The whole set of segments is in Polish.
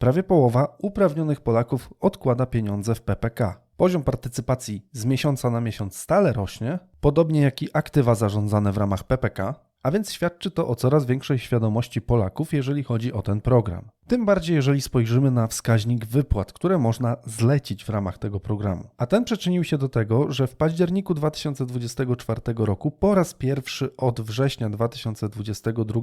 prawie połowa uprawnionych Polaków odkłada pieniądze w PPK. Poziom partycypacji z miesiąca na miesiąc stale rośnie, podobnie jak i aktywa zarządzane w ramach PPK, a więc świadczy to o coraz większej świadomości Polaków, jeżeli chodzi o ten program. Tym bardziej, jeżeli spojrzymy na wskaźnik wypłat, które można zlecić w ramach tego programu. A ten przyczynił się do tego, że w październiku 2024 roku po raz pierwszy od września 2022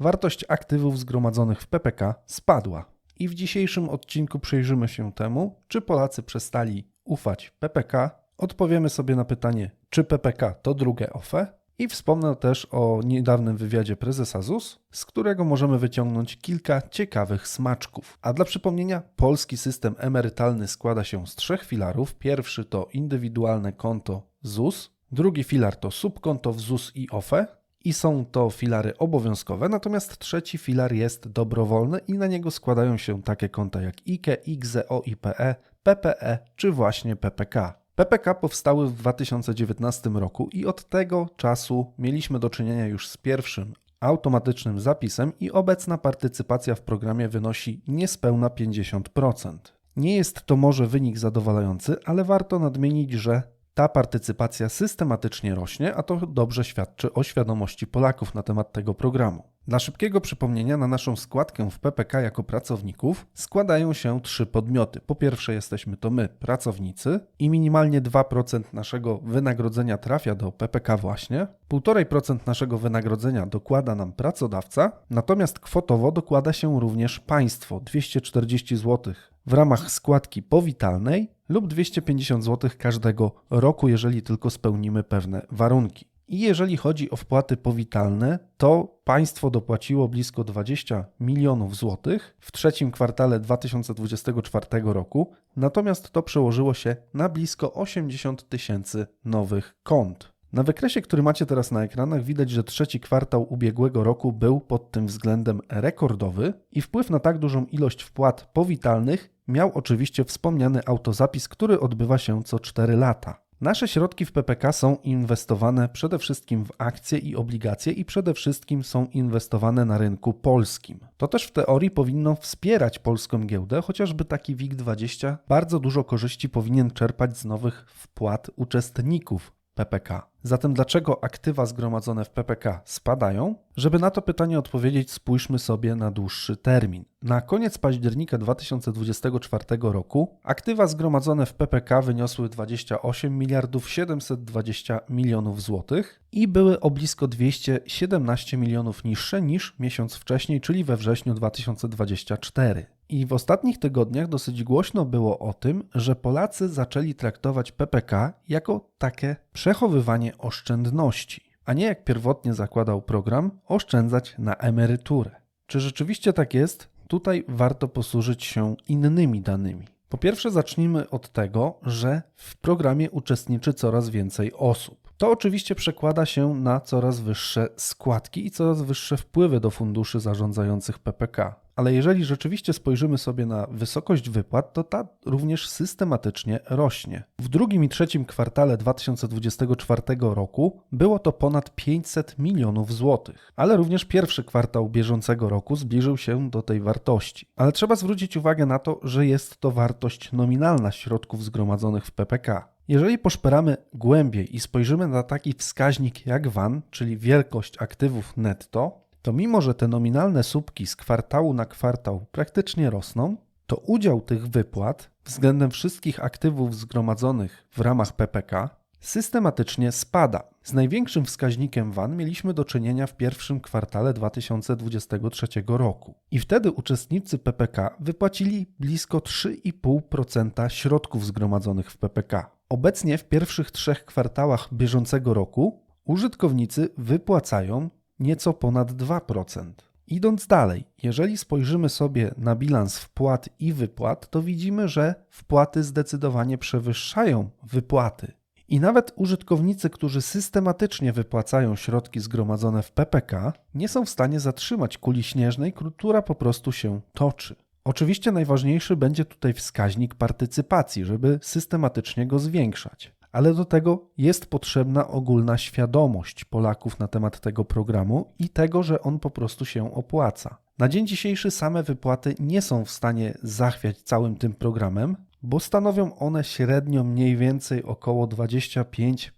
wartość aktywów zgromadzonych w PPK spadła. I w dzisiejszym odcinku przyjrzymy się temu, czy Polacy przestali ufać PPK. Odpowiemy sobie na pytanie, czy PPK to drugie OFE i wspomnę też o niedawnym wywiadzie prezesa ZUS, z którego możemy wyciągnąć kilka ciekawych smaczków. A dla przypomnienia, polski system emerytalny składa się z trzech filarów. Pierwszy to indywidualne konto ZUS, drugi filar to subkonto w ZUS i OFE, i są to filary obowiązkowe, natomiast trzeci filar jest dobrowolny i na niego składają się takie konta jak IKE, IGZE, IPE, PPE czy właśnie PPK. PPK powstały w 2019 roku i od tego czasu mieliśmy do czynienia już z pierwszym automatycznym zapisem i obecna partycypacja w programie wynosi niespełna 50%. Nie jest to może wynik zadowalający, ale warto nadmienić, że ta partycypacja systematycznie rośnie, a to dobrze świadczy o świadomości Polaków na temat tego programu. Dla szybkiego przypomnienia na naszą składkę w PPK jako pracowników składają się trzy podmioty. Po pierwsze jesteśmy to my, pracownicy i minimalnie 2% naszego wynagrodzenia trafia do PPK właśnie. 1,5% naszego wynagrodzenia dokłada nam pracodawca, natomiast kwotowo dokłada się również państwo 240 zł w ramach składki powitalnej lub 250 zł każdego roku, jeżeli tylko spełnimy pewne warunki. I jeżeli chodzi o wpłaty powitalne, to państwo dopłaciło blisko 20 milionów złotych w trzecim kwartale 2024 roku, natomiast to przełożyło się na blisko 80 tysięcy nowych kont. Na wykresie, który macie teraz na ekranach, widać, że trzeci kwartał ubiegłego roku był pod tym względem rekordowy i wpływ na tak dużą ilość wpłat powitalnych miał oczywiście wspomniany autozapis, który odbywa się co 4 lata. Nasze środki w PPK są inwestowane przede wszystkim w akcje i obligacje i przede wszystkim są inwestowane na rynku polskim. To też w teorii powinno wspierać polską giełdę, chociażby taki WIG20 bardzo dużo korzyści powinien czerpać z nowych wpłat uczestników PPK. Zatem dlaczego aktywa zgromadzone w PPK spadają? Żeby na to pytanie odpowiedzieć, spójrzmy sobie na dłuższy termin. Na koniec października 2024 roku aktywa zgromadzone w PPK wyniosły 28 miliardów 720 milionów złotych i były o blisko 217 milionów niższe niż miesiąc wcześniej, czyli we wrześniu 2024. I w ostatnich tygodniach dosyć głośno było o tym, że Polacy zaczęli traktować PPK jako takie przechowywanie oszczędności, a nie jak pierwotnie zakładał program, oszczędzać na emeryturę. Czy rzeczywiście tak jest? Tutaj warto posłużyć się innymi danymi. Po pierwsze, zacznijmy od tego, że w programie uczestniczy coraz więcej osób. To oczywiście przekłada się na coraz wyższe składki i coraz wyższe wpływy do funduszy zarządzających PPK ale jeżeli rzeczywiście spojrzymy sobie na wysokość wypłat, to ta również systematycznie rośnie. W drugim i trzecim kwartale 2024 roku było to ponad 500 milionów złotych, ale również pierwszy kwartał bieżącego roku zbliżył się do tej wartości. Ale trzeba zwrócić uwagę na to, że jest to wartość nominalna środków zgromadzonych w PPK. Jeżeli poszperamy głębiej i spojrzymy na taki wskaźnik jak WAN, czyli wielkość aktywów netto, to mimo, że te nominalne słupki z kwartału na kwartał praktycznie rosną, to udział tych wypłat względem wszystkich aktywów zgromadzonych w ramach PPK systematycznie spada. Z największym wskaźnikiem WAN mieliśmy do czynienia w pierwszym kwartale 2023 roku. I wtedy uczestnicy PPK wypłacili blisko 3,5% środków zgromadzonych w PPK. Obecnie w pierwszych trzech kwartałach bieżącego roku użytkownicy wypłacają nieco ponad 2%. Idąc dalej, jeżeli spojrzymy sobie na bilans wpłat i wypłat, to widzimy, że wpłaty zdecydowanie przewyższają wypłaty. I nawet użytkownicy, którzy systematycznie wypłacają środki zgromadzone w PPK, nie są w stanie zatrzymać kuli śnieżnej, która po prostu się toczy. Oczywiście najważniejszy będzie tutaj wskaźnik partycypacji, żeby systematycznie go zwiększać ale do tego jest potrzebna ogólna świadomość Polaków na temat tego programu i tego, że on po prostu się opłaca. Na dzień dzisiejszy same wypłaty nie są w stanie zachwiać całym tym programem, bo stanowią one średnio mniej więcej około 25%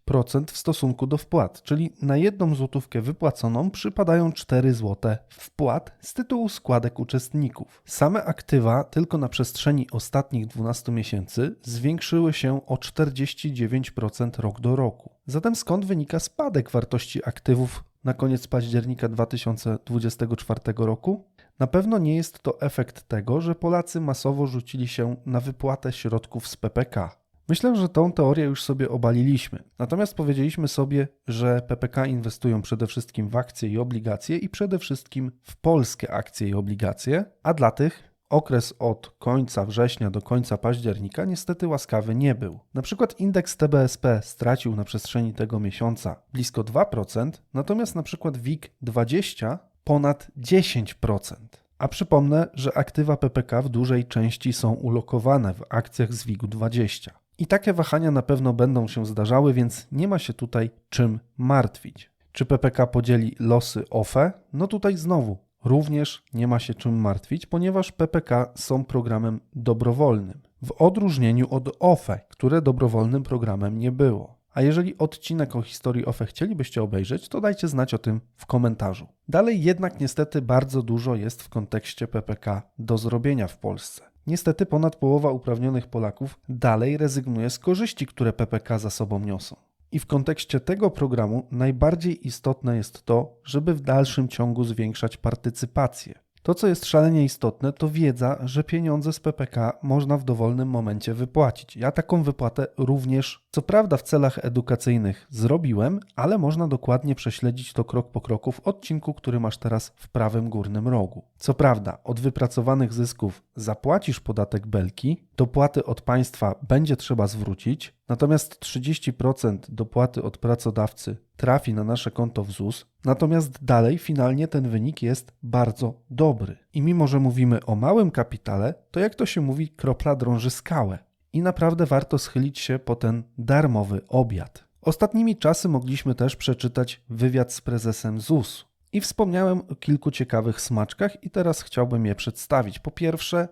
w stosunku do wpłat, czyli na jedną złotówkę wypłaconą przypadają 4 zł wpłat z tytułu składek uczestników. Same aktywa tylko na przestrzeni ostatnich 12 miesięcy zwiększyły się o 49% rok do roku. Zatem skąd wynika spadek wartości aktywów na koniec października 2024 roku? Na pewno nie jest to efekt tego, że Polacy masowo rzucili się na wypłatę środków z PPK. Myślę, że tą teorię już sobie obaliliśmy. Natomiast powiedzieliśmy sobie, że PPK inwestują przede wszystkim w akcje i obligacje i przede wszystkim w polskie akcje i obligacje, a dla tych okres od końca września do końca października niestety łaskawy nie był. Na przykład indeks TBSP stracił na przestrzeni tego miesiąca blisko 2%, natomiast na przykład WIG 20 ponad 10%. A przypomnę, że aktywa PPK w dużej części są ulokowane w akcjach z WIG-u 20. I takie wahania na pewno będą się zdarzały, więc nie ma się tutaj czym martwić. Czy PPK podzieli losy OFE? No tutaj znowu również nie ma się czym martwić, ponieważ PPK są programem dobrowolnym. W odróżnieniu od OFE, które dobrowolnym programem nie było. A jeżeli odcinek o historii OFE chcielibyście obejrzeć, to dajcie znać o tym w komentarzu. Dalej jednak niestety bardzo dużo jest w kontekście PPK do zrobienia w Polsce. Niestety ponad połowa uprawnionych Polaków dalej rezygnuje z korzyści, które PPK za sobą niosą. I w kontekście tego programu najbardziej istotne jest to, żeby w dalszym ciągu zwiększać partycypację. To, co jest szalenie istotne, to wiedza, że pieniądze z PPK można w dowolnym momencie wypłacić. Ja taką wypłatę również, co prawda w celach edukacyjnych, zrobiłem, ale można dokładnie prześledzić to krok po kroku w odcinku, który masz teraz w prawym górnym rogu. Co prawda, od wypracowanych zysków zapłacisz podatek belki, dopłaty od państwa będzie trzeba zwrócić, natomiast 30% dopłaty od pracodawcy trafi na nasze konto w ZUS, natomiast dalej finalnie ten wynik jest bardzo dobry. I mimo, że mówimy o małym kapitale, to jak to się mówi, kropla drąży skałę. I naprawdę warto schylić się po ten darmowy obiad. Ostatnimi czasy mogliśmy też przeczytać wywiad z prezesem ZUS. I wspomniałem o kilku ciekawych smaczkach i teraz chciałbym je przedstawić. Po pierwsze,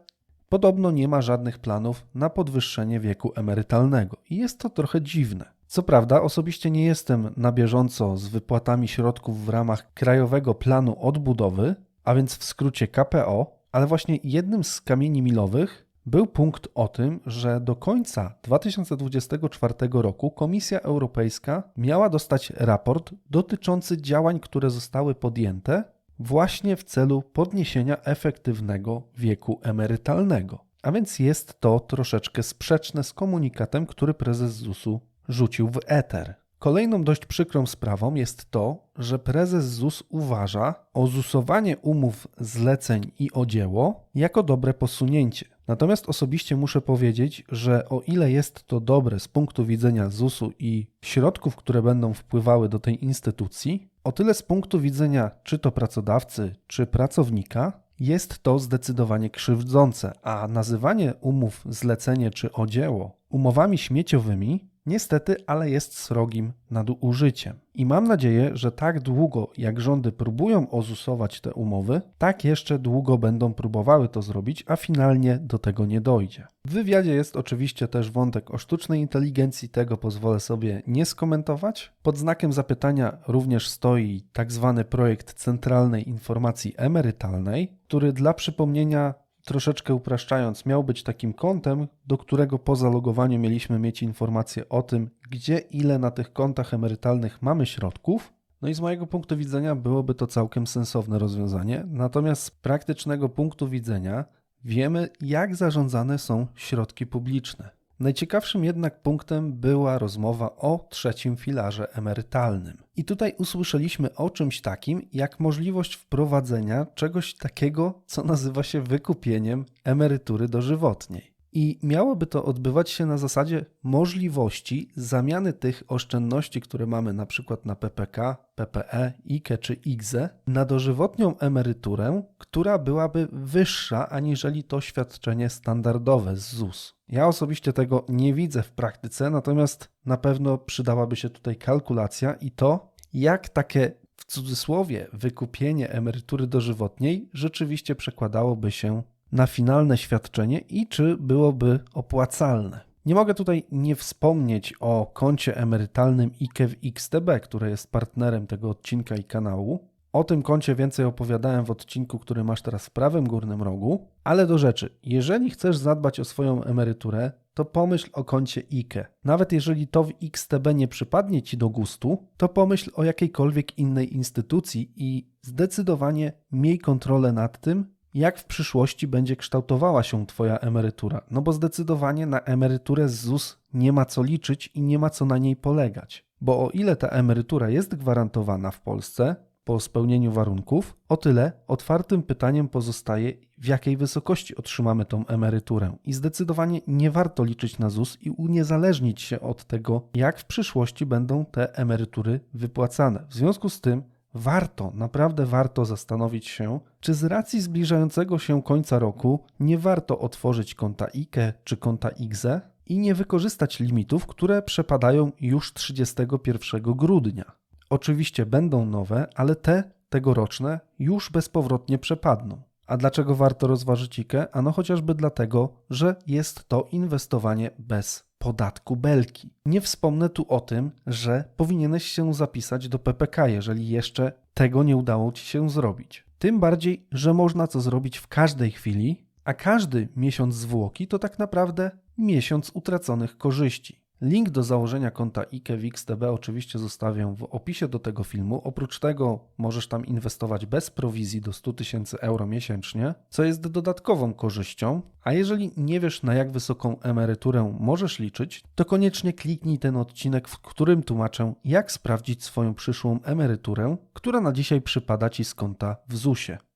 podobno nie ma żadnych planów na podwyższenie wieku emerytalnego. I jest to trochę dziwne. Co prawda, osobiście nie jestem na bieżąco z wypłatami środków w ramach Krajowego Planu Odbudowy, a więc w skrócie KPO, ale właśnie jednym z kamieni milowych był punkt o tym, że do końca 2024 roku Komisja Europejska miała dostać raport dotyczący działań, które zostały podjęte właśnie w celu podniesienia efektywnego wieku emerytalnego. A więc jest to troszeczkę sprzeczne z komunikatem, który prezes ZUS-u rzucił w eter. Kolejną dość przykrą sprawą jest to, że prezes ZUS uważa ozusowanie umów zleceń i o dzieło jako dobre posunięcie. Natomiast osobiście muszę powiedzieć, że o ile jest to dobre z punktu widzenia ZUS-u i środków, które będą wpływały do tej instytucji, o tyle z punktu widzenia czy to pracodawcy, czy pracownika, jest to zdecydowanie krzywdzące, a nazywanie umów zlecenie czy o dzieło umowami śmieciowymi Niestety, ale jest srogim nadużyciem. I mam nadzieję, że tak długo jak rządy próbują ozusować te umowy, tak jeszcze długo będą próbowały to zrobić, a finalnie do tego nie dojdzie. W wywiadzie jest oczywiście też wątek o sztucznej inteligencji, tego pozwolę sobie nie skomentować. Pod znakiem zapytania również stoi tak zwany projekt Centralnej Informacji Emerytalnej, który dla przypomnienia troszeczkę upraszczając, miał być takim kontem, do którego po zalogowaniu mieliśmy mieć informacje o tym, gdzie ile na tych kontach emerytalnych mamy środków. No i z mojego punktu widzenia byłoby to całkiem sensowne rozwiązanie, natomiast z praktycznego punktu widzenia wiemy, jak zarządzane są środki publiczne. Najciekawszym jednak punktem była rozmowa o trzecim filarze emerytalnym. I tutaj usłyszeliśmy o czymś takim, jak możliwość wprowadzenia czegoś takiego, co nazywa się wykupieniem emerytury dożywotniej. I miałoby to odbywać się na zasadzie możliwości zamiany tych oszczędności, które mamy na przykład na PPK, PPE, IKE czy IGZE, na dożywotnią emeryturę, która byłaby wyższa aniżeli to świadczenie standardowe z ZUS. Ja osobiście tego nie widzę w praktyce, natomiast na pewno przydałaby się tutaj kalkulacja i to, jak takie w cudzysłowie wykupienie emerytury dożywotniej rzeczywiście przekładałoby się na finalne świadczenie i czy byłoby opłacalne. Nie mogę tutaj nie wspomnieć o koncie emerytalnym IKE w XTB, które jest partnerem tego odcinka i kanału. O tym koncie więcej opowiadałem w odcinku, który masz teraz w prawym górnym rogu, ale do rzeczy. Jeżeli chcesz zadbać o swoją emeryturę, to pomyśl o koncie IKE. Nawet jeżeli to w XTB nie przypadnie ci do gustu, to pomyśl o jakiejkolwiek innej instytucji i zdecydowanie miej kontrolę nad tym, jak w przyszłości będzie kształtowała się Twoja emerytura. No bo zdecydowanie na emeryturę z ZUS nie ma co liczyć i nie ma co na niej polegać. Bo o ile ta emerytura jest gwarantowana w Polsce po spełnieniu warunków, o tyle otwartym pytaniem pozostaje, w jakiej wysokości otrzymamy tą emeryturę. I zdecydowanie nie warto liczyć na ZUS i uniezależnić się od tego, jak w przyszłości będą te emerytury wypłacane. W związku z tym, warto, naprawdę warto zastanowić się, czy z racji zbliżającego się końca roku nie warto otworzyć konta IKE czy konta IGZE i nie wykorzystać limitów, które przepadają już 31 grudnia. Oczywiście będą nowe, ale te tegoroczne już bezpowrotnie przepadną. A dlaczego warto rozważyć IKE? Ano chociażby dlatego, że jest to inwestowanie bez podatku belki. Nie wspomnę tu o tym, że powinieneś się zapisać do PPK, jeżeli jeszcze tego nie udało ci się zrobić. Tym bardziej, że można to zrobić w każdej chwili, a każdy miesiąc zwłoki to tak naprawdę miesiąc utraconych korzyści. Link do założenia konta IKE w XTB oczywiście zostawię w opisie do tego filmu. Oprócz tego możesz tam inwestować bez prowizji do 100 tysięcy euro miesięcznie, co jest dodatkową korzyścią. A jeżeli nie wiesz na jak wysoką emeryturę możesz liczyć, to koniecznie kliknij ten odcinek, w którym tłumaczę jak sprawdzić swoją przyszłą emeryturę, która na dzisiaj przypada Ci z konta w ZUS-ie.